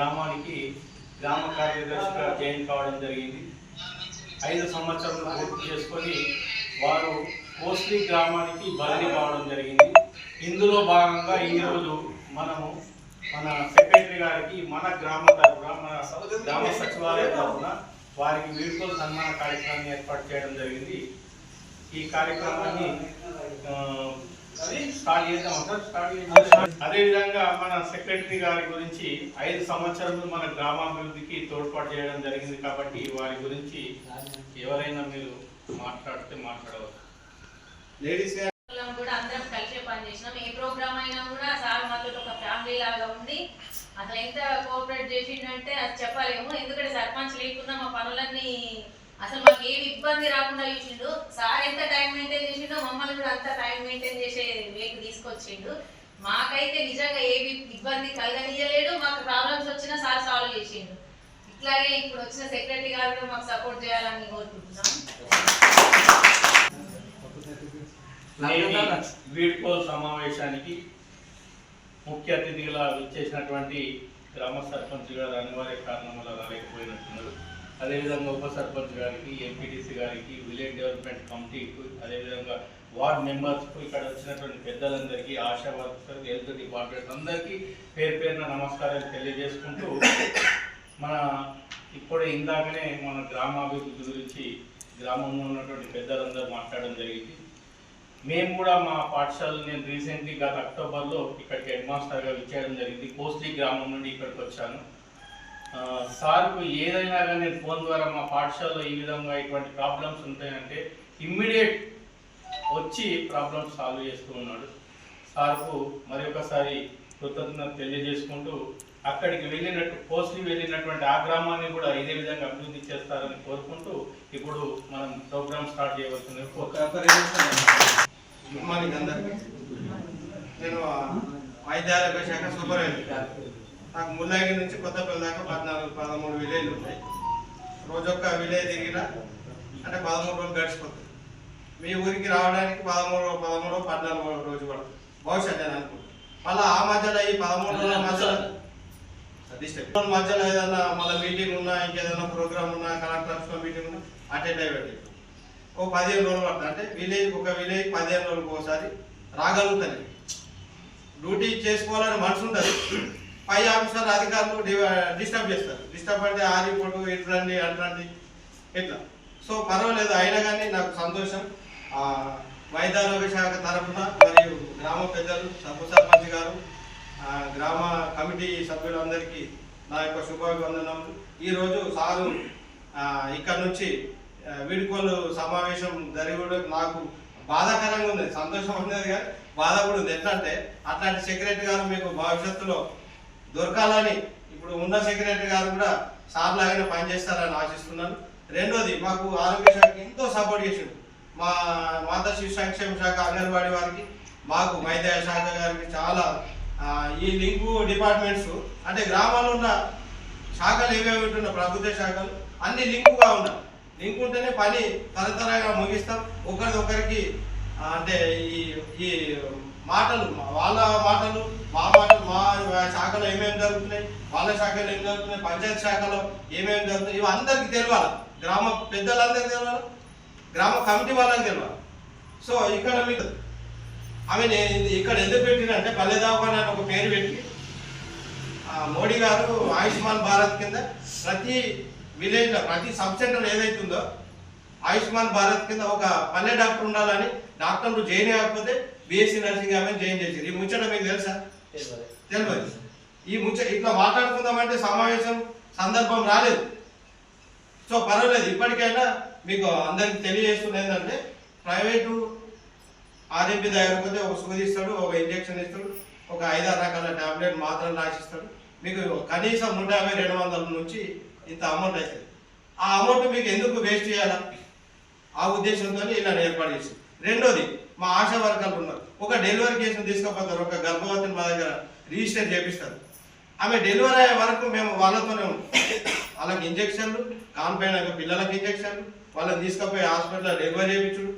గ్రామానికి గ్రామ కార్యదర్శిగా జాయిన్ కావడం జరిగింది. ఐదు సంవత్సరాలు పూర్తి చేసుకొని వారు కోస్లీ గ్రామానికి బదిలీ కావడం జరిగింది. ఇందులో భాగంగా ఈరోజు మనము మన సెక్రటరీ గారికి మన గ్రామ తరఫున మన గ్రామ సచివాలయం తరఫున వారికి వీడ్కోలు సన్మాన కార్యక్రమాన్ని ఏర్పాటు చేయడం జరిగింది. ఈ కార్యక్రమాన్ని అదేవిధంగా మన సెక్రటరీ గారి గురించి ఐదు సంవత్సరాలు మన గ్రామాభివృద్ధికి తోడ్పాటు చేయడం జరిగింది కాబట్టి వారి గురించి ఎవరైనా మీరు మాట్లాడితే మాట్లాడవచ్చు. లేడీస్ కూడా అందరం కలిసే పని చేసినాం. ఏ ప్రోగ్రామ్ అయినా కూడా సార్ ఒక ఫ్యామిలీ లాగా ఉండి అసలు ఎంత కోఆపరేట్ చేసిండంటే అది చెప్పలేము. ఎందుకంటే సర్పంచ్ లేకుండా మా పనులన్నీ అసలు మాకు ఏమి ఇబ్బంది రాకుండా చూసిండు సార్ ఎంత టైం మెయింటైన్ చేసిండో మమ్మల్ని కూడా అంత టైం మెయింటైన్ చేసే వేకు తీసుకొచ్చిండు. మాకైతే నిజంగా ఏమి ఇబ్బంది కలగనియలేడు మాకు ప్రాబ్లమ్స్ వచ్చినా సార్ సాల్వ్ చేసిండు. ఇట్లాగే ఇప్పుడు వచ్చిన సెక్రటరీ గారు కూడా మాకు సపోర్ట్ చేయాలని కోరుకుంటున్నాం. వీడ్కో సమావేశానికి ముఖ్య అతిథిగా వచ్చేసినటువంటి గ్రామ సర్పంచ్ గారు అనివార్య కారణం వల్ల రాలేకపోయినట్టున్నారు అదేవిధంగా ఉప సర్పంచ్ గారికి ఎంపీటీసీ గారికి విలేజ్ డెవలప్మెంట్ కమిటీకి అదేవిధంగా వార్డ్ మెంబర్స్కు ఇక్కడ వచ్చినటువంటి పెద్దలందరికీ ఆశా వర్కర్స్ హెల్త్ డిపార్ట్మెంట్ అందరికీ పేరు పేరున నమస్కారాలు తెలియజేసుకుంటూ మన ఇప్పుడే ఇందాకనే మన గ్రామాభివృద్ధి గురించి గ్రామంలో ఉన్నటువంటి పెద్దలందరూ మాట్లాడడం జరిగింది. మేము కూడా మా పాఠశాలలో నేను రీసెంట్లీ గత అక్టోబర్లో ఇక్కడికి హెడ్ మాస్టర్గా విచ్చేయడం జరిగింది. కోస్లీ గ్రామం నుండి ఇక్కడికి వచ్చాను. సార్కు ఏదైనా కానీ ఫోన్ ద్వారా మా పాఠశాలలో ఈ విధంగా ఇటువంటి ప్రాబ్లమ్స్ ఉంటాయంటే ఇమ్మీడియట్ వచ్చి ప్రాబ్లమ్స్ సాల్వ్ చేస్తూ ఉన్నాడు. సార్కు మరి ఒకసారి కృతజ్ఞత తెలియజేసుకుంటూ అక్కడికి వెళ్ళినట్టు పోస్ట్కి వెళ్ళినటువంటి ఆ గ్రామాన్ని కూడా ఇదే విధంగా అభివృద్ధి చేస్తారని కోరుకుంటూ ఇప్పుడు మనం ప్రోగ్రామ్ స్టార్ట్ చేయవలసింది గుడ్ మార్నింగ్ నేను వైద్యారోగ్య శాఖ సూపర్వైజర్. నాకు ముల్లాగి నుంచి కొత్తపల్లి దాకా పద్నాలుగు పదమూడు విలేజ్లు ఉంటాయి. రోజొక్క విలేజ్ తిరిగినా అంటే పదమూడు రోజులు గడిచిపోతుంది. మీ ఊరికి రావడానికి పదమూడు పదమూడు పద్నాలుగు రోజు పడుతుంది. బహుశా నేను అనుకుంటాను మళ్ళీ ఆ మధ్యలో ఈ పదమూడు రోజుల మధ్యలో మధ్యలో ఏదైనా మళ్ళీ మీటింగ్ ఉన్నా ఇంకేదైనా ప్రోగ్రామ్ ఉన్నా కలెక్టర్ మీటింగ్ ఉన్నా అటెండ్ అయ్యి ఓ పదిహేను రోజులు పడుతుంది. అంటే విలేజ్ ఒక విలేజ్ పదిహేను రోజులకు ఒకసారి రాగలుగుతాను డ్యూటీ చేసుకోవాలని మనసు ఉంటుంది. పై ఆఫీసర్ అధికారులు డిస్టర్బ్ చేస్తారు. డిస్టర్బ్ అంటే ఆ రిపోర్టు ఇట్లండి అట్లండి ఇట్లా సో పర్వాలేదు అయినా కానీ నాకు సంతోషం. వైద్యారోగ్య శాఖ తరఫున మరియు గ్రామ పెద్దలు సబ్ సర్పంచ్ గారు గ్రామ కమిటీ సభ్యులందరికీ నా యొక్క శుభాభివందనములు. ఈరోజు సారు ఇక్కడ నుంచి వీడుకోలు సమావేశం జరిగి నాకు బాధాకరంగా ఉంది. సంతోషం ఉన్నది కానీ బాధ కూడా ఉంది. ఎట్లా అంటే అట్లాంటి సెక్రటరీ గారు మీకు భవిష్యత్తులో దొరకాలని ఇప్పుడు ఉన్న సెక్రటరీ గారు కూడా సార్ లాగానే పనిచేస్తారని ఆశిస్తున్నాను. రెండోది మాకు ఆరోగ్య శాఖ ఎంతో సపోర్ట్ చేసిండు. మా మాతా శిశు సంక్షేమ శాఖ అంగన్వాడీ వారికి మాకు వైద్య శాఖ గారికి చాలా ఈ లింకు డిపార్ట్మెంట్స్ అంటే గ్రామాల్లో ఉన్న శాఖలు ఏవేవి ఉంటున్నా ప్రభుత్వ శాఖలు అన్ని లింకుగా ఉన్నాయి. లింక్ ఉంటేనే పని తరతరంగా ముగిస్తాం. ఒకరికొకరికి అంటే ఈ ఈ మాటలు వాళ్ళ మాటలు మా మాటలు మా శాఖలో ఏమేమి జరుగుతున్నాయి వాళ్ళ శాఖలో ఏం జరుగుతున్నాయి పంచాయతీ శాఖలో ఏమేమి జరుగుతున్నాయి ఇవి అందరికీ తెలియాలి? గ్రామ పెద్దలందరికీ తెలియాలి? గ్రామ కమిటీ వాళ్ళకి తెలియాలి? సో ఇక్కడ మీకు ఆమె నేను ఇక్కడ ఎందుకు పెట్టినంటే పల్లె దవాఖాన అని ఒక పేరు పెట్టి మోడీ గారు ఆయుష్మాన్ భారత్ కింద ప్రతి విలేజ్లో ప్రతి సబ్ సెంటర్ ఏదైతుందో ఆయుష్మాన్ భారత్ కింద ఒక పల్లె డాక్టర్ ఉండాలని డాక్టర్లు జాయిన్ కాకపోతే బీఎస్సీ నర్సింగ్ ఆమె జాయిన్ చేసింది. ఈ ముచ్చట మీకు తెలుసా? తెలియదు. ఈ ముచ్చ ఇట్లా మాట్లాడుకుందామంటే సమావేశం సందర్భం రాలేదు. సో పర్వాలేదు. ఇప్పటికైనా మీకు అందరికి తెలియజేస్తుంది ఏంటంటే ప్రైవేటు ఆర్ఎంపీ దగ్గరకు పోతే ఒక సూది ఇస్తాడు ఒక ఇంజెక్షన్ ఇస్తాడు ఒక ఐదారు రకాల టాబ్లెట్ మాత్రం రాసిస్తాడు. మీకు కనీసం నూట యాభై రెండు వందల నుంచి ఇంత అమౌంట్ అవుతుంది ఆ అమౌంట్ మీకు ఎందుకు వేస్ట్ చేయాలా? ఆ ఉద్దేశంతో ఇలా ఏర్పాటు చేసి రెండోది మా ఆశా వర్గాలు ఉన్నారు. ఒక డెలివరీ కేసును తీసుకుపోతారు ఒక గర్భవతిని మా దగ్గర రిజిస్టర్ చేపిస్తారు. ఆమె డెలివరీ అయ్యే వరకు మేము వాళ్ళతోనే ఉంటాం. వాళ్ళకి ఇంజక్షన్లు కాన్పైన పిల్లలకి ఇంజక్షన్లు వాళ్ళని తీసుకుపోయి హాస్పిటల్లో డెలివరీ చేయించుడు.